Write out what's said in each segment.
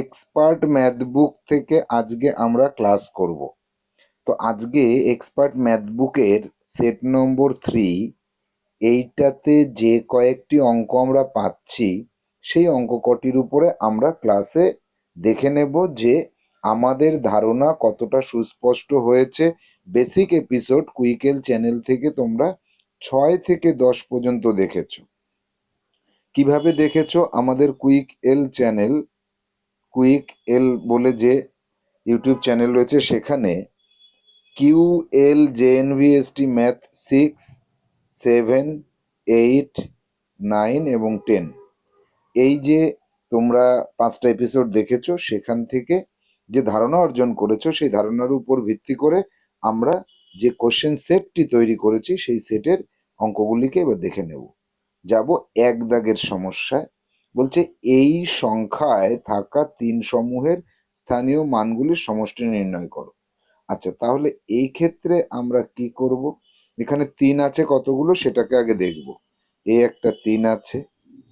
Expert math বুক থেকে আজকে আমরা ক্লাস করব। তো আজকে এক্সপার্ট ম্যাথ বুকের সেট নম্বর থ্রি এইটাতে যে কয়েকটি অঙ্ক আমরা পাচ্ছি, সেই অঙ্ক কটির উপরে আমরা ক্লাসে দেখে নেব যে আমাদের ধারণা কতটা সুস্পষ্ট হয়েছে। বেসিক এপিসোড কুইকেল চ্যানেল থেকে তোমরা ছয় থেকে দশ পর্যন্ত দেখেছ। কীভাবে দেখেছ? আমাদের quick L channel quick L বলে যে ইউটিউব চ্যানেল রয়েছে, সেখানে Q L J JNVST math six, seven, eight, nine এবং টেন। এই যে তোমরা পাঁচটা এপিসোড দেখেছ, সেখান থেকে যে ধারণা অর্জন করেছ, সেই ধারণার উপর ভিত্তি করে আমরা যে কোশ্চেন সেটটি তৈরি করেছি, সেই সেটের অঙ্কগুলিকে এবার দেখে নেব। যাব এক দাগের সমস্যায়। বলছে, এই সংখ্যায় থাকা তিন সমূহের স্থানীয় মানগুলির সমষ্টি নির্ণয় করো। আচ্ছা তাহলে এই ক্ষেত্রে আমরা কি করব? এখানে তিন আছে কতগুলো? সেটাকে আগে দেখব। এ একটা তিন আছে,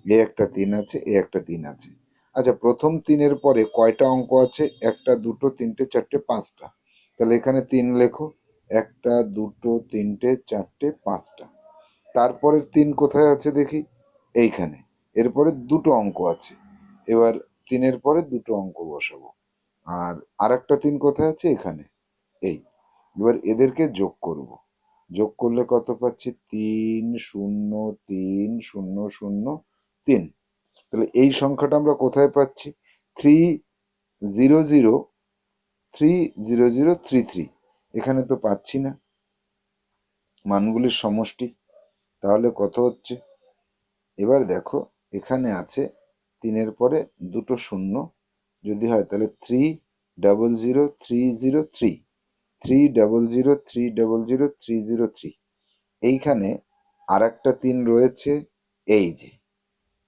এ একটা তিন আছে, এ একটা তিন আছে। আচ্ছা প্রথম তিনের পরে কয়টা অঙ্ক আছে? একটা, দুটো, তিনটে, চারটে, পাঁচটা। তাহলে এখানে তিন লেখো। একটা, দুটো, তিনটে, চারটে, পাঁচটা। তারপরের তিন কোথায় আছে দেখি? এইখানে। এরপরে দুটো অঙ্ক আছে। এবার তিনের পরে দুটো অঙ্ক বসাবো। আর আরেকটা তিন কোথায় আছে? এখানে। এই। এবার এদেরকে যোগ করব। যোগ করলে কত পাচ্ছি? তিন শূন্য তিন শূন্য শূন্য তিন। তাহলে এই সংখ্যাটা আমরা কোথায় পাচ্ছি? Three zero zero three zero zero three three. এখানে তো পাচ্ছি না। মানগুলির সমষ্টি। তাহলে কত হচ্ছে? এবার দেখো এখানে আছে তিনের পরে দুটো শূন্য। যদি হয় তাহলে three double zero three zero three three double zero three double zero three zero three এইখানে আর একটা তিন রয়েছে, এই যে।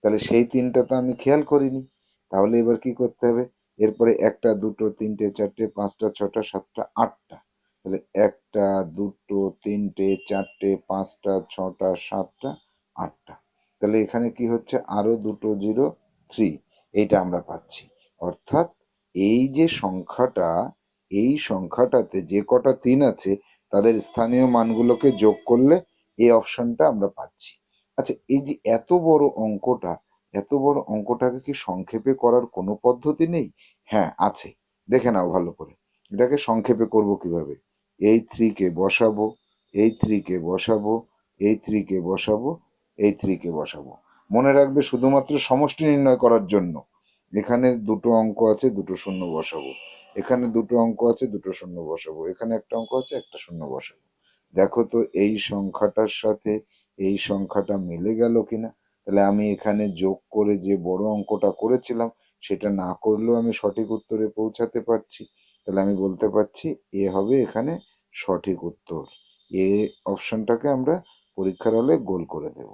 তাহলে সেই তিনটা তো আমি খেয়াল করিনি। তাহলে এবার কি করতে হবে? এরপরে একটা, দুটো, তিনটে, চারটে, পাঁচটা, ছটা, সাতটা, আটটা। তাহলে একটা, দুটো, তিনটে, চারটে, পাঁচটা, ছটা, সাতটা, আটটা। তাহলে এখানে কি হচ্ছে? আরও দুটো জিরো থ্রি এইটা আমরা পাচ্ছি। অর্থাৎ এই যে সংখ্যাটা, এই সংখ্যাটাতে যে কটা তিন আছে, তাদের স্থানীয় মানগুলোকে যোগ করলে এই অপশনটা আমরা পাচ্ছি। আচ্ছা এই যে এত বড় অঙ্কটা, এত বড় অঙ্কটাকে কি সংক্ষেপে করার কোনো পদ্ধতি নেই? হ্যাঁ আছে। দেখে নাও ভালো করে। এটাকে সংক্ষেপে করব কীভাবে? এই থ্রিকে বসাবো, এই থ্রিকে বসাবো, এই থ্রিকে বসাবো এই থ্রিকে বসাবো। মনে রাখবে শুধুমাত্র সমষ্টি নির্ণয় করার জন্য। এখানে দুটো অঙ্ক আছে, দুটো শূন্য বসাবো। এখানে দুটো অঙ্ক আছে, দুটো শূন্য বসাবো। এখানে একটা অঙ্ক আছে, একটা শূন্য বসাবো। দেখো তো, এই সংখ্যাটার সাথে এই সংখ্যাটা মিলে গেল কিনা? তাহলে আমি এখানে যোগ করে যে বড় অঙ্কটা করেছিলাম, সেটা না করলেও আমি সঠিক উত্তরে পৌঁছাতে পারছি। তাহলে আমি বলতে পারছি, এ হবে এখানে সঠিক উত্তর। এ অপশনটাকে আমরা পরীক্ষার হলে গোল করে দেব।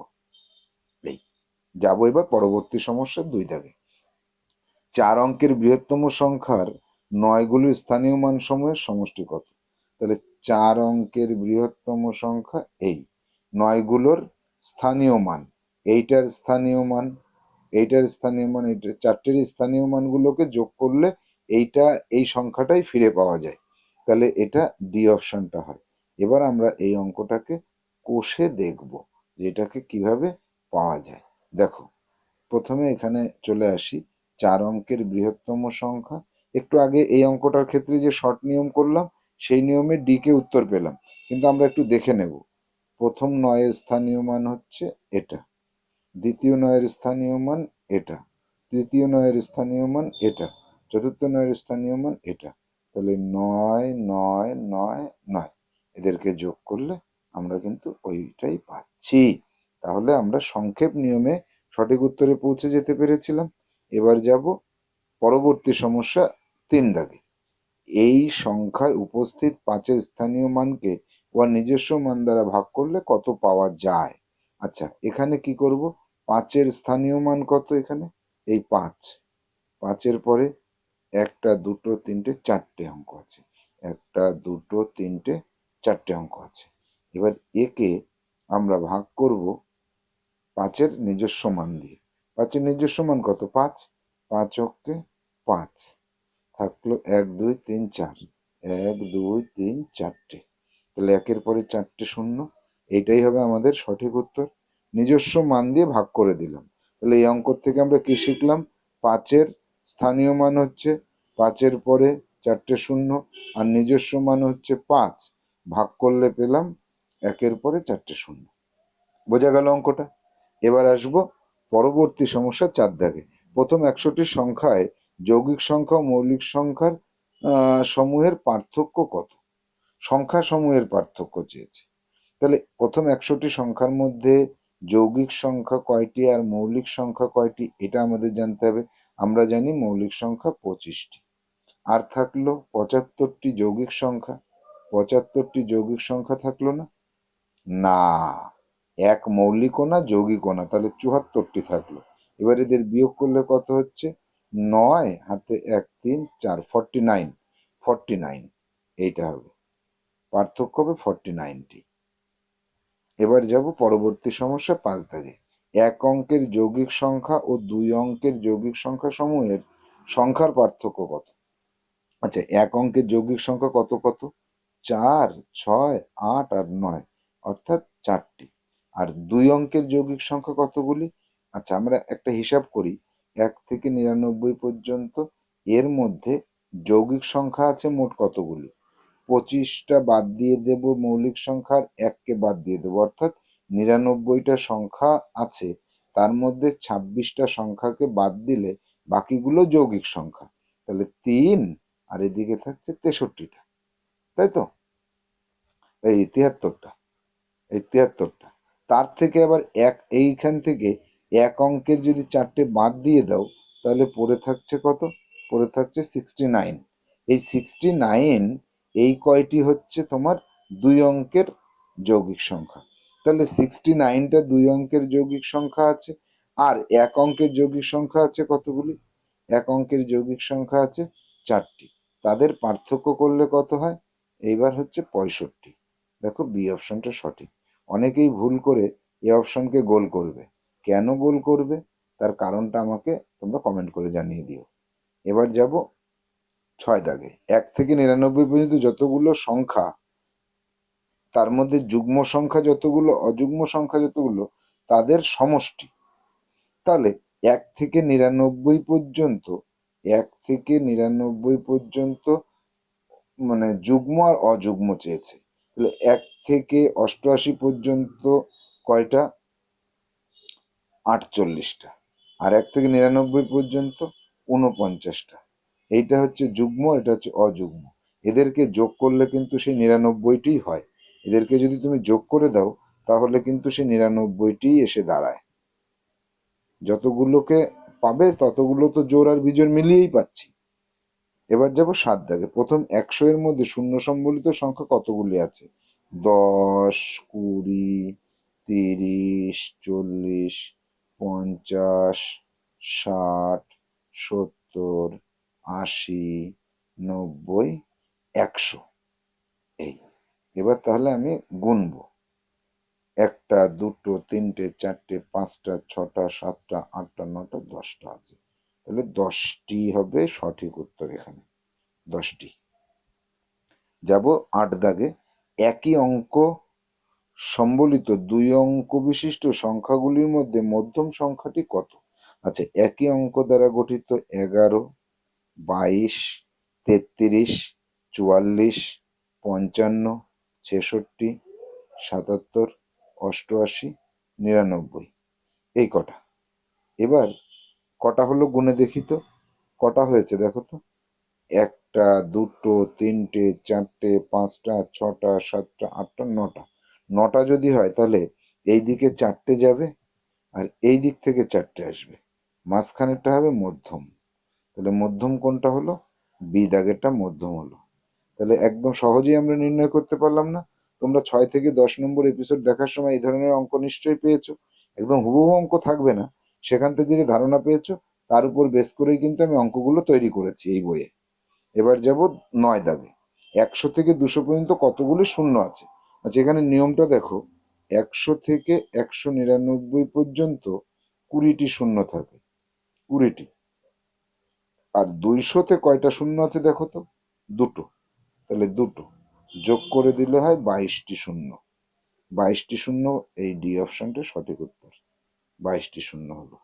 এই, যাব এবার পরবর্তী সমস্যা দুই দাগে। চার অঙ্কের বৃহত্তম সংখ্যার নয়গুলির স্থানীয় মান সমূহের সমষ্টি কত? তাহলে চার অঙ্কের বৃহত্তম সংখ্যা এই নয়গুলোর স্থানীয় মান। এইটার স্থানীয় মান, এইটার স্থানীয় মান এইটার চারটের স্থানীয় মানগুলোকে যোগ করলে এইটা, এই সংখ্যাটাই ফিরে পাওয়া যায়। তাহলে এটা ডি অপশনটা হয়। এবার আমরা এই অঙ্কটাকে কষে দেখব যে এটাকে কীভাবে পাওয়া যায়। দেখো, প্রথমে এখানে চলে আসি, চার অঙ্কের বৃহত্তম সংখ্যা। একটু আগে এই অঙ্কটার ক্ষেত্রে যে শর্ট নিয়ম করলাম, সেই নিয়মে ডি কে উত্তর পেলাম। কিন্তু আমরা একটু দেখে নেব। প্রথম নয়ের স্থানীয় মান হচ্ছে এটা। দ্বিতীয় নয়ের স্থানীয় মান এটা। তৃতীয় নয়ের স্থানীয় মান এটা। চতুর্থ নয়ের স্থানীয় মান এটা। তাহলে নয় নয় নয় নয়। এদেরকে যোগ করলে আমরা কিন্তু ওইটাই পাচ্ছি। তাহলে আমরা সংক্ষেপ নিয়মে সঠিক উত্তরে পৌঁছে যেতে পেরেছিলাম। এবার যাব পরবর্তী সমস্যা তিন দাগে। এই সংখ্যায় উপস্থিত পাঁচের স্থানীয় মানকে ওর নিজস্ব মান দ্বারা ভাগ করলে কত পাওয়া যায়? আচ্ছা এখানে কি করব? পাঁচের স্থানীয় মান কত এখানে? এই পাঁচ। পাঁচের পরে একটা, দুটো, তিনটে, চারটে অঙ্ক আছে। একটা, দুটো, তিনটে, চারটে অঙ্ক আছে। এবার একে আমরা ভাগ করব পাঁচের নিজস্ব মান দিয়ে। পাঁচের নিজস্ব মান কত? পাঁচ। পাঁচ অক্ষে পাঁচ। থাকল এক, দুই, তিন, চার। এক, দুই, তিন, চারটে। তাহলে একের পরে চারটে শূন্য। এইটাই হবে আমাদের সঠিক উত্তর। নিজস্ব মান দিয়ে ভাগ করে দিলাম। তাহলে এই অঙ্ক থেকে আমরা কি শিখলাম? পাঁচের স্থানীয় মান হচ্ছে পাঁচের পরে চারটে শূন্য আর নিজস্ব মান হচ্ছে পাঁচ। ভাগ করলে পেলাম একের পরে চারটে শূন্য। বোঝা গেল অঙ্কটা? এবার আসব পরবর্তী সমস্যা চার দাগে। প্রথম একশোটি সংখ্যায় যৌগিক সংখ্যা মৌলিক সংখ্যার সমূহের পার্থক্য কত? সংখ্যা সমূহের পার্থক্য চেয়েছে। তাহলে প্রথম একশোটি সংখ্যার মধ্যে যৌগিক সংখ্যা কয়টি আর মৌলিক সংখ্যা কয়টি, এটা আমাদের জানতে হবে। আমরা জানি মৌলিক সংখ্যা পঁচিশটি। আর থাকল পঁচাত্তরটি যৌগিক সংখ্যা। পঁচাত্তরটি যৌগিক সংখ্যা থাকল না। না, এক মৌলিকও না, যৌগিকও না, তাহলে চুয়াত্তরটি থাকল। এবার এদের বিয়োগ করলে কত হচ্ছে? নয়, হাতে এক, তিন, চার ফর্টি নাইন ফর্টি নাইন এইটা হবে। পার্থক্য হবে ফর্টি নাইনটি এবার যাব পরবর্তী সমস্যা পাঁচ দাগে। এক অঙ্কের যৌগিক সংখ্যা ও দুই অঙ্কের যৌগিক সংখ্যা সমূহের সংখ্যার পার্থক্য কত? আচ্ছা এক অঙ্কের যৌগিক সংখ্যা কত কত? চার, ছয়, আট আর নয়। অর্থাৎ চারটি। আর দুই অঙ্কের যৌগিক সংখ্যা কতগুলি? আচ্ছা আমরা একটা হিসাব করি। এক থেকে নিরানব্বই পর্যন্ত এর মধ্যে যৌগিক সংখ্যা আছে মোট কতগুলি? পঁচিশটা বাদ দিয়ে দেব মৌলিক সংখ্যার, এককে বাদ দিয়ে দেবো। অর্থাৎ নিরানব্বইটা সংখ্যা আছে, তার মধ্যে ছাব্বিশটা সংখ্যাকে বাদ দিলে বাকিগুলো যৌগিক সংখ্যা। তাহলে তিন, আর এদিকে থাকছে তেষট্টিটা। তাই তো? এই তিয়াত্তরটা এই তিয়াত্তরটা। তার থেকে আবার এক, এইখান থেকে এক অঙ্কের যদি চারটে বাদ দিয়ে দাও, তাহলে পড়ে থাকছে কত? পড়ে থাকছে সিক্সটি নাইন এই সিক্সটি নাইন এই কয়টি হচ্ছে তোমার দুই অঙ্কের যৌগিক সংখ্যা। তাহলে সিক্সটি নাইনটা দুই অঙ্কের যৌগিক সংখ্যা আছে, আর এক অঙ্কের যৌগিক সংখ্যা আছে কতগুলি? এক অঙ্কের যৌগিক সংখ্যা আছে চারটি। তাদের পার্থক্য করলে কত হয়? এইবার হচ্ছে পঁয়ষট্টি। দেখো বি অপশনটা সঠিক। অনেকেই ভুল করে এ অপশনকে গোল করবে। কেন গোল করবে? তার কারণটা আমাকে তোমরা কমেন্ট করে জানিয়ে দিও। এবার যাব ছয় দাগে। এক থেকে নিরানব্বই পর্যন্ত যতগুলো সংখ্যা, তার মধ্যে যুগ্ম সংখ্যা যতগুলো, অযুগ্ম সংখ্যা যতগুলো, তাদের সমষ্টি। তাহলে এক থেকে নিরানব্বই পর্যন্ত, এক থেকে নিরানব্বই পর্যন্ত মানে যুগ্ম আর অযুগ্ম চেয়েছে। তাহলে এক থেকে অষ্টআশি পর্যন্ত কয়টা? আটচল্লিশটা। আর এক থেকে নিরানব্বই পর্যন্ত উনপঞ্চাশটা এইটা হচ্ছে যুগ্ম, এটা হচ্ছে অযুগ্ম। এদেরকে যোগ করলে কিন্তু সেই নিরানব্বইটি হয়। এদেরকে যদি তুমি যোগ করে দাও, তাহলে কিন্তু সে নিরানব্বইটি এসে দাঁড়ায়। যতগুলোকে পাবে, ততগুলো তো জোর আর বিজোর মিলিয়েই পাচ্ছি। এবার যাব সাত দাগে। প্রথম একশো এর মধ্যে শূন্য সম্বলিত সংখ্যা কতগুলি আছে? দশ, কুড়ি, তিরিশ, চল্লিশ, পঞ্চাশ, ষাট, সত্তর, আশি, নব্বই, একশো। এই, এবার তাহলে আমি গুনবো। একটা, দুটো, তিনটে, চারটে, পাঁচটা, ছটা, সাতটা, আটটা, নটা, দশটা আছে। তাহলে দশটি হবে সঠিক উত্তর এখানে। দশটি। যাব আট দাগে। একই অঙ্ক সম্বলিত দুই অঙ্ক বিশিষ্ট সংখ্যাগুলির মধ্যে মধ্যম সংখ্যাটি কত? আচ্ছা একই অঙ্ক দ্বারা গঠিত এগারো, বাইশ, তেত্রিশ, চুয়াল্লিশ, পঞ্চান্ন, ছেষট্টি, সাতাত্তর, অষ্টআশি, নিরানব্বই। এই কটা। এবার কটা হলো গুনে দেখি তো কটা হয়েছে দেখো তো? একটা, দুটো, তিনটে, চারটে, পাঁচটা, ছটা, সাতটা, আটটা, নটা। নটা যদি হয় তাহলে এই দিকে চারটে যাবে আর এই দিক থেকে চারটে আসবে। মাঝখানেরটা হবে মধ্যম। তাহলে মধ্যম কোনটা হলো? বি দাগেরটা মধ্যম হলো। তাহলে একদম সহজেই আমরা নির্ণয় করতে পারলাম না। তোমরা ছয় থেকে দশ নম্বর এপিসোড দেখার সময় এই ধরনের অঙ্ক নিশ্চয়ই পেয়েছ। একদম হুবহু অঙ্ক থাকবে না। সেখান থেকে যে ধারণা পেয়েছ, তার উপর বেস করেই কিন্তু আমি অঙ্কগুলো তৈরি করেছি এই বইয়ে। এবার যাব নয় দাগে। একশো থেকে দুশো পর্যন্ত কতগুলি শূন্য আছে? আচ্ছা এখানে নিয়মটা দেখো। একশো থেকে একশো নিরানব্বই পর্যন্ত কুড়িটি শূন্য থাকে। কুড়িটি। আর দুইশোতে কয়টা শূন্য আছে দেখো তো? দুটো। তাহলে দুটো। যোগ করে দিলে হয় বাইশটি শূন্য। বাইশটি শূন্য, এই ডি অপশনটা সঠিক উত্তর। বাইশটি শূন্য হলো।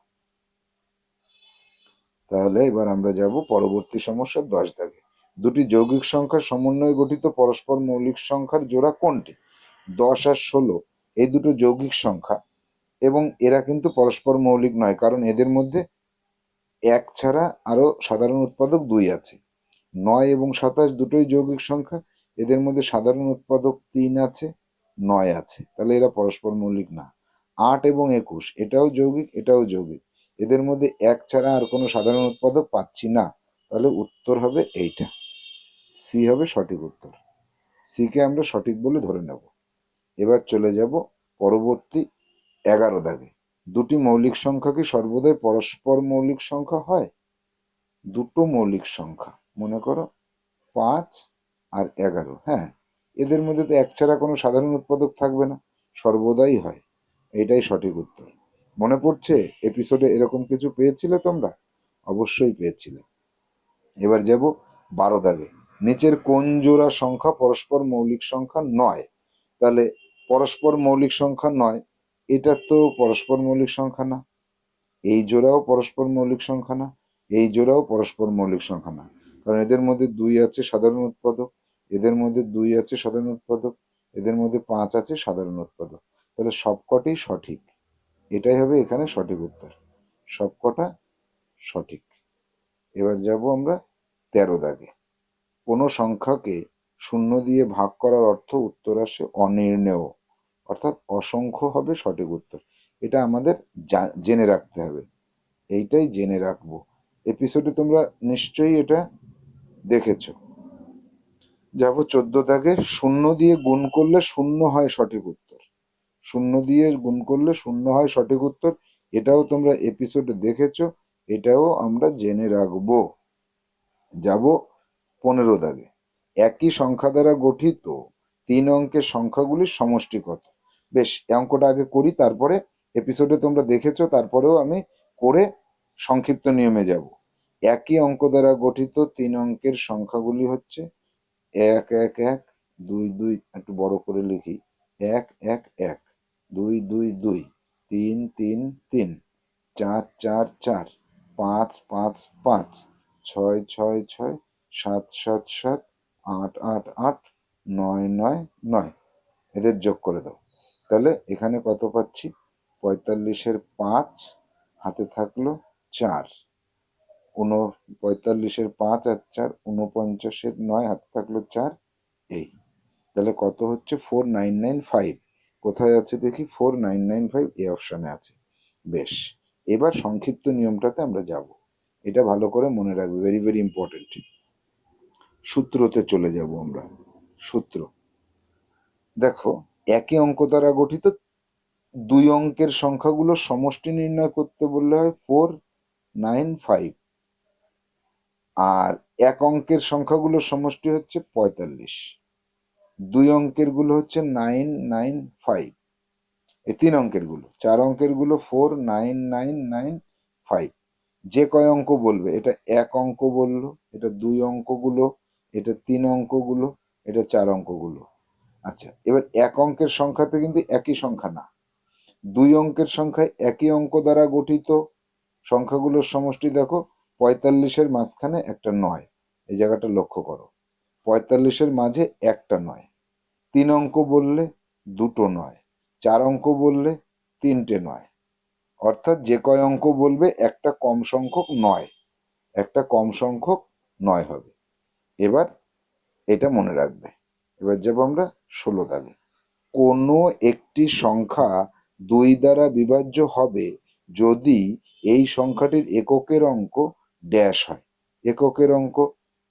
তাহলে এবার আমরা যাব পরবর্তী সমস্যা দশ দাগে। দুটি যৌগিক সংখ্যার সমন্বয়ে গঠিত পরস্পর মৌলিক সংখ্যার জোড়া কোনটি? দশ আর ষোলো এই দুটো যৌগিক সংখ্যা, এবং এরা কিন্তু পরস্পর মৌলিক নয়, কারণ এদের মধ্যে এক ছাড়া আরও সাধারণ উৎপাদক দুই আছে। নয় এবং সাতাশ দুটোই যৌগিক সংখ্যা, এদের মধ্যে সাধারণ উৎপাদক তিন আছে, নয় আছে। তাহলে এরা পরস্পর মৌলিক না। আট এবং একুশ, এটাও যৌগিক এটাও যৌগিক। এদের মধ্যে এক ছাড়া আর কোনো সাধারণ উৎপাদক পাচ্ছি না। তাহলে উত্তর হবে এইটা। সি হবে সঠিক উত্তর। সি কে আমরা সঠিক বলে ধরে নেব। এবার চলে যাব পরবর্তী এগারো দাগে। দুটি মৌলিক সংখ্যা কি সর্বদাই পরস্পর মৌলিক সংখ্যা হয়? দুটো মৌলিক সংখ্যা, মনে করো পাঁচ আর এগারো হ্যাঁ? এদের মধ্যে তো এক ছাড়া কোনো সাধারণ উৎপাদক থাকবে না, সর্বদাই হয়। এটাই সঠিক উত্তর। মনে পড়ছে এপিসোডে এরকম কিছু পেয়েছিলে তোমরা? অবশ্যই পেয়েছিলে। এবার যাব বারো দাগে। নিচের কোন জোড়া সংখ্যা পরস্পর মৌলিক সংখ্যা নয়? তাহলে পরস্পর মৌলিক সংখ্যা নয়, এটা তো পরস্পর মৌলিক সংখ্যা না। এই জোড়াও পরস্পর মৌলিক সংখ্যা না, এই জোড়াও পরস্পর মৌলিক সংখ্যা না। কারণ এদের মধ্যে দুই আছে সাধারণ উৎপাদক, এদের মধ্যে দুই আছে সাধারণ উৎপাদক, এদের মধ্যে পাঁচ আছে সাধারণ উৎপাদক। তাহলে সবকটি সঠিক। এটাই হবে এখানে সঠিক উত্তর। সবকটা সঠিক। এবার যাব আমরা তেরো দাগে। কোনো সংখ্যাকে শূন্য দিয়ে ভাগ করার অর্থ উত্তর আসে অনির্ণেয়, অর্থাৎ অসংখ্য হবে সঠিক উত্তর। এটা আমাদের জেনে রাখতে হবে। এইটাই জেনে রাখব। এপিসোডে তোমরা নিশ্চয়ই এটা দেখেছ। যাব চোদ্দ দাগে। শূন্য দিয়ে গুণ করলে শূন্য হয় সঠিক উত্তর। শূন্য দিয়ে গুণ করলে শূন্য হয় সঠিক উত্তর। এটাও তোমরা এপিসোডে দেখেছ, এটাও আমরা জেনে রাখব। যাব পনেরো দাগে। একই সংখ্যা দ্বারা গঠিত তিন অঙ্কের সংখ্যাগুলির সমষ্টি কত বেশ অঙ্কটা আগে করি, তারপরে এপিসোডে তোমরা দেখেছ, তারপরেও আমি করে সংক্ষিপ্ত নিয়মে যাব। একই অঙ্ক দ্বারা গঠিত তিন অঙ্কের সংখ্যাগুলি হচ্ছে এক এক এক, দুই দুই, একটু বড় করে লিখি। এক এক এক। দুই দুই দুই, তিন তিন তিন, চার চার চার, পাঁচ পাঁচ পাঁচ, ছয় ছয় ছয়, সাত সাত সাত, আট আট আট, নয় নয় নয়, এদের যোগ করে দাও। তাহলে এখানে কত পাচ্ছি? পঁয়তাল্লিশের পাঁচ, হাতে থাকল চার। উন, পঁয়তাল্লিশের পাঁচ আর চার, উনপঞ্চাশের নয়, হাতে থাকল চার, এই। তাহলে কত হচ্ছে? Four, nine nine, five. কোথায় আছে দেখি? ফোর নাইন নাইন ফাইভ এই অপশানে আছে। বেশ, এবার সংক্ষিপ্ত নিয়মটাতে আমরা যাব। এটা ভালো করে মনে রাখবে ভেরি ভেরি ইম্পর্টেন্ট সূত্রতে চলে যাব আমরা। সূত্র। দেখো একই অঙ্ক দ্বারা গঠিত, দুই অঙ্কের সংখ্যাগুলো সমষ্টি নির্ণয় করতে বললে হয় ফোর নাইন ফাইভ আর এক অঙ্কের সংখ্যাগুলো সমষ্টি হচ্ছে পঁয়তাল্লিশ। দুই অঙ্কেরগুলো হচ্ছে নাইন নাইন ফাইভ এই তিন অঙ্কেরগুলো। চার অঙ্কেরগুলো four nine nine nine five যে কয় অঙ্ক বলবে? এটা এক অঙ্ক বলল, এটা দুই অঙ্কগুলো এটা তিন অঙ্কগুলো এটা চার অঙ্কগুলো আচ্ছা এবার এক অঙ্কের সংখ্যাতে কিন্তু একই সংখ্যা না। দুই অঙ্কের সংখ্যায় একই অঙ্ক দ্বারা গঠিত সংখ্যাগুলোর সমষ্টি দেখো, পঁয়তাল্লিশের মাঝখানে একটা নয়। এই জায়গাটা লক্ষ্য করো। পঁয়তাল্লিশের মাঝে একটা নয়। তিন অঙ্ক বললে দুটো নয়। চার অঙ্ক বললে তিনটে নয়। অর্থাৎ যে কয় অঙ্ক বলবে একটা কম সংখ্যক নয়। একটা কম সংখ্যক নয় হবে। এবার এটা মনে রাখবে। এবার যাব আমরা ষোলো দাগে। কোনো একটি সংখ্যা দুই দ্বারা বিভাজ্য হবে যদি এই সংখ্যাটির এককের অঙ্ক ড্যাশ হয়। এককের অঙ্ক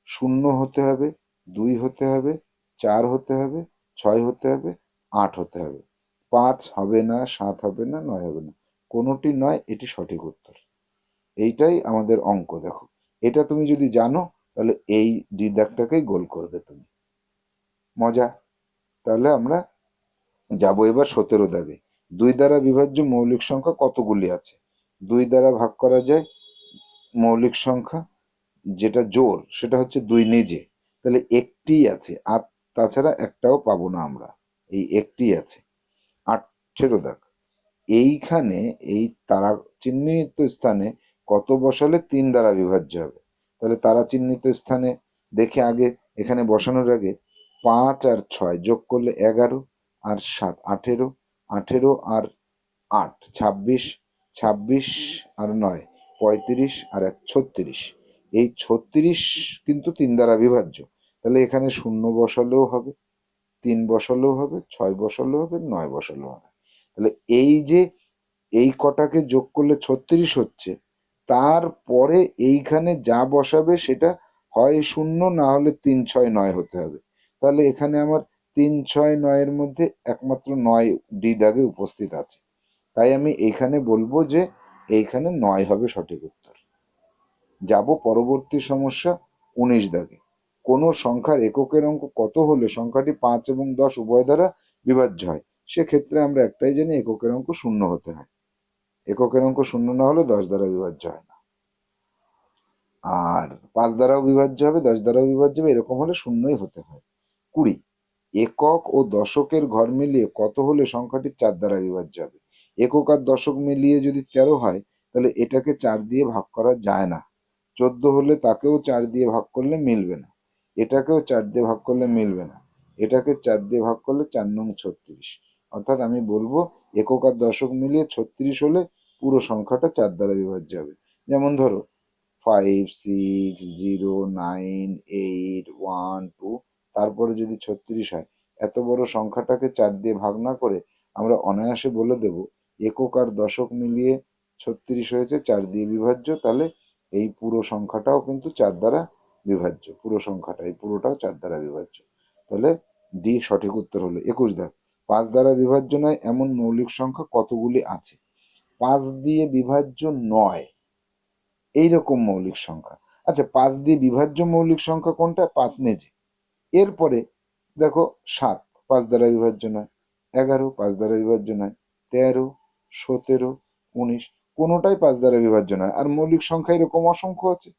শূন্য হতে হবে। দুই হতে হবে, চার হতে হবে, ছয় হতে হবে, আট হতে হবে। পাঁচ হবে না, সাত হবে না, নয় হবে না। কোনোটি নয়, এটি সঠিক উত্তর। এইটাই আমাদের অঙ্ক, দেখো। এটা তুমি যদি জানো, তাহলে এই ডি দাগটাকেই গোল করবে তুমি। মজা। তাহলে আমরা যাব এবার সতেরো দাগে। দুই দ্বারা বিভাজ্য মৌলিক সংখ্যা কতগুলি আছে? দুই দ্বারা ভাগ করা যায় মৌলিক সংখ্যা, যেটা জোর, সেটা হচ্ছে দুই নিজে। তাহলে একটি আছে, আর তাছাড়া একটাও পাবো না আমরা। এই একটি আছে। আঠেরো দাগ এইখানে এই তারা চিহ্নিত স্থানে কত বসালে তিন দ্বারা বিভাজ্য হবে। তাহলে তারা চিহ্নিত স্থানে দেখে আগে, এখানে বসানোর আগে পাঁচ আর ছয় যোগ করলে এগারো আর সাত আঠেরো আঠেরো আর আট, ছাব্বিশ ছাব্বিশ আর নয়, পঁয়ত্রিশ আর এক, ছত্রিশ। এই ছত্রিশ কিন্তু তিন দ্বারা বিভাজ্য। তাহলে এখানে শূন্য বসালেও হবে, তিন বসালেও হবে, ছয় বসালেও হবে, নয় বসালেও হবে। তাহলে এই যে এই কটাকে যোগ করলে ছত্রিশ হচ্ছে, তারপরে এইখানে যা বসাবে সেটা হয় শূন্য, না হলে তিন, ছয়, নয় হতে হবে। তাহলে এখানে আমার তিন, ছয়, নয়ের মধ্যে একমাত্র নয় ডি দাগে উপস্থিত আছে। তাই আমি এইখানে বলব যে এইখানে নয় হবে সঠিক উত্তর। যাব পরবর্তী সমস্যা উনিশ দাগে। কোনো সংখ্যার এককের অঙ্ক কত হলে সংখ্যাটি পাঁচ এবং দশ উভয় দ্বারা বিভাজ্য হয়? সেক্ষেত্রে আমরা একটাই জানি এককের অঙ্ক শূন্য হতে হয়। এককের অঙ্ক শূন্য না হলে দশ দ্বারা বিভাজ্য হয় না। আর পাঁচ দ্বারাও বিভাজ্য হবে, দশ দ্বারাও বিভাজ্য হবে, এরকম হলে শূন্যই হতে হয়। কুড়ি, একক ও দশকের ঘর মিলিয়ে কত হলে সংখ্যাটি চার দ্বারা বিভাজ্য হবে? একক আর দশক মিলিয়ে যদি তেরো হয়, তাহলে এটাকে চার দিয়ে ভাগ করা যায় না। চোদ্দ হলে তাকেও চার দিয়ে ভাগ করলে মিলবে না। এটাকেও চার দিয়ে ভাগ করলে মিলবে না। এটাকে চার দিয়ে ভাগ করলে চার নং ছত্রিশ। অর্থাৎ আমি বলব একক আর দশক মিলিয়ে ছত্রিশ হলে পুরো সংখ্যাটা চার দ্বারা বিভাজ্য হবে। যেমন ধরো five six zero nine eight one two তারপরে যদি ছত্রিশ হয়, এত বড় সংখ্যাটাকে চার দিয়ে ভাগ না করে আমরা অনায়াসে বলে দেব, একক আর দশক মিলিয়ে ছত্রিশ হয়েছে চার দিয়ে বিভাজ্য, তাহলে এই পুরো সংখ্যাটাও কিন্তু চার দ্বারা বিভাজ্য। পুরো সংখ্যাটা এই পুরোটা চার দ্বারা বিভাজ্য। তাহলে ডি সঠিক উত্তর হলো একুশ দাগ পাঁচ দ্বারা বিভাজ্য নয়, এমন মৌলিক সংখ্যা কতগুলি আছে? পাঁচ দিয়ে বিভাজ্য নয়, এইরকম মৌলিক সংখ্যা। আচ্ছা পাঁচ দিয়ে বিভাজ্য মৌলিক সংখ্যা কোনটা? পাঁচ নেজে। এরপরে দেখো সাত, পাঁচ দ্বারা বিভাজ্য নয়, এগারো, পাঁচ দ্বারা বিভাজ্য নয়, তেরো, সতেরো, উনিশ, কোনোটাই পাঁচ দ্বারা বিভাজ্য নয়। আর মৌলিক সংখ্যা এরকম অসংখ্য আছে।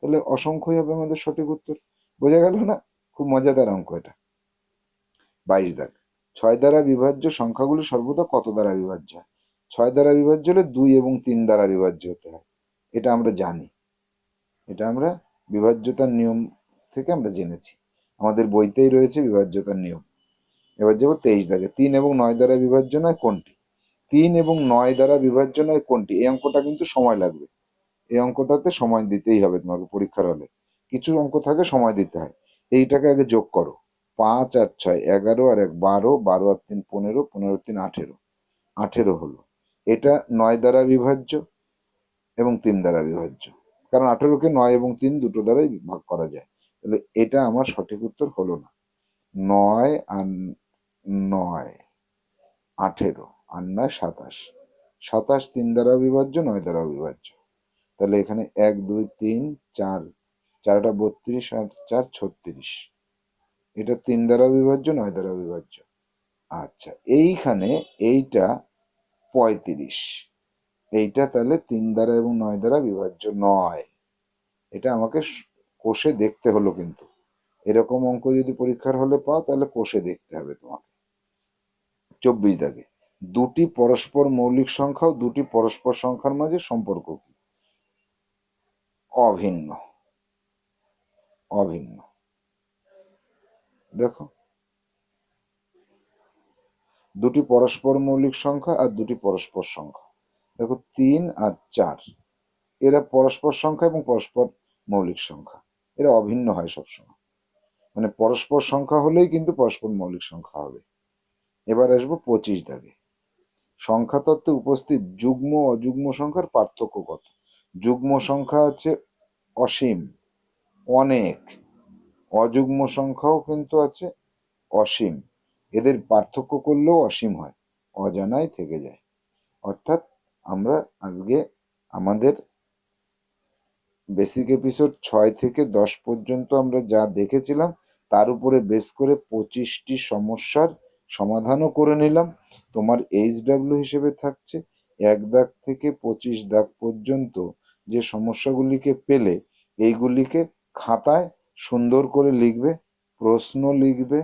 তাহলে অসংখ্যই হবে আমাদের সঠিক উত্তর। বোঝা গেল না? খুব মজাদার অঙ্ক এটা। বাইশ দাগ। ছয় দ্বারা বিভাজ্য সংখ্যাগুলো সর্বদা কত দ্বারা বিভাজ্য হয়? ছয় দ্বারা বিভাজ্য হলে দুই এবং তিন দ্বারা বিভাজ্য হতে হয়। এটা আমরা জানি। এটা আমরা বিভাজ্যতার নিয়ম থেকে আমরা জেনেছি। আমাদের বইতেই রয়েছে বিভাজ্যতার নিয়ম। এবার যাব তেইশ দাগে। তিন এবং নয় দ্বারা বিভাজ্য নয় কোনটি? তিন এবং নয় দ্বারা বিভাজ্য নয় কোনটি? এই অঙ্কটা কিন্তু সময় লাগবে। এই অঙ্কটাতে সময় দিতেই হবে তোমাকে পরীক্ষার হলে। কিছু অঙ্ক থাকে, সময় দিতে হয়। এইটাকে আগে যোগ করো। পাঁচ আর ছয়, এগারো আর এক, বারো বারো আর তিন, পনেরো পনেরো, তিন, আঠেরো। আঠেরো হলো। এটা নয় দ্বারা বিভাজ্য এবং তিন দ্বারা বিভাজ্য। কারণ আঠেরোকে নয় এবং তিন দুটো দ্বারাই ভাগ করা যায়। তাহলে এটা আমার সঠিক উত্তর হলো না। নয় আর নয়, আঠেরো, আর নয় সাতাশ। সাতাশ তিন দ্বারা বিভাজ্য, নয় দ্বারা বিভাজ্য। তাহলে এখানে এক, দুই, তিন, চার। চারটা বত্রিশ আর চার ছত্রিশ। এটা তিন দ্বারা বিভাজ্য, নয় দ্বারা বিভাজ্য। আচ্ছা এইখানে এইটা পঁয়ত্রিশ। এইটা তাহলে তিন দ্বারা এবং নয় দ্বারা বিভাজ্য নয়। এটা আমাকে কোষে দেখতে হলো কিন্তু। এরকম অঙ্ক যদি পরীক্ষার হলে পাও, তাহলে কোষে দেখতে হবে তোমাকে। চব্বিশ দাগে। দুটি পরস্পর মৌলিক সংখ্যা ও দুটি পরস্পর সংখ্যার মাঝে সম্পর্ক কি? অভিন্ন। অভিন্ন। দেখো। দুটি পরস্পর মৌলিক সংখ্যা আর দুটি পরস্পর সংখ্যা। দেখো, তিন আর চার। এরা পরস্পর সংখ্যা এবং পরস্পর মৌলিক সংখ্যা। এরা অভিন্ন হয় সবসময়। মানে পরস্পর সংখ্যা হলেই কিন্তু পরস্পর মৌলিক সংখ্যা হবে। এবার আসব পঁচিশ দাগে। সংখ্যা তত্ত্বে উপস্থিত যুগ্ম অযুগ্ম সংখ্যার পার্থক্য কত? যুগ্ম সংখ্যা আছে অসীম। অনেক। অযুগ্ম সংখ্যাও কিন্তু আছে অসীম। এদের পার্থক্য করলেও অসীম হয়, অজানাই থেকে যায়। অর্থাৎ আমরা আজকে আমাদের বেসিক এপিসোড ছয় থেকে দশ পর্যন্ত আমরা যা দেখেছিলাম, তার উপরে বেস করে পঁচিশটি সমস্যার সমাধানও করে নিলাম। তোমার এইচ ডাব্লিউ হিসেবে থাকছে এক দাগ থেকে পঁচিশ দাগ পর্যন্ত। যে সমস্যাগুলিকে পেলে এইগুলিকে খাতায় সুন্দর করে লিখবে, প্রশ্ন লিখবে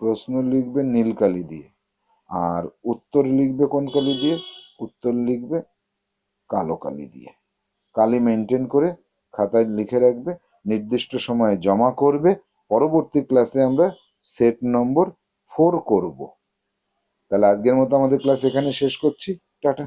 প্রশ্ন লিখবে নীল কালি দিয়ে। আর উত্তর লিখবে কোন কালি দিয়ে? উত্তর লিখবে কালো কালি দিয়ে। কালি মেনটেন করে খাতায় লিখে রাখবে, নির্দিষ্ট সময়ে জমা করবে, পরবর্তী ক্লাসে আমরা সেট নম্বর ফোর করব। তাহলে আজকের মতো আমাদের ক্লাস এখানে শেষ করছি। টাটা।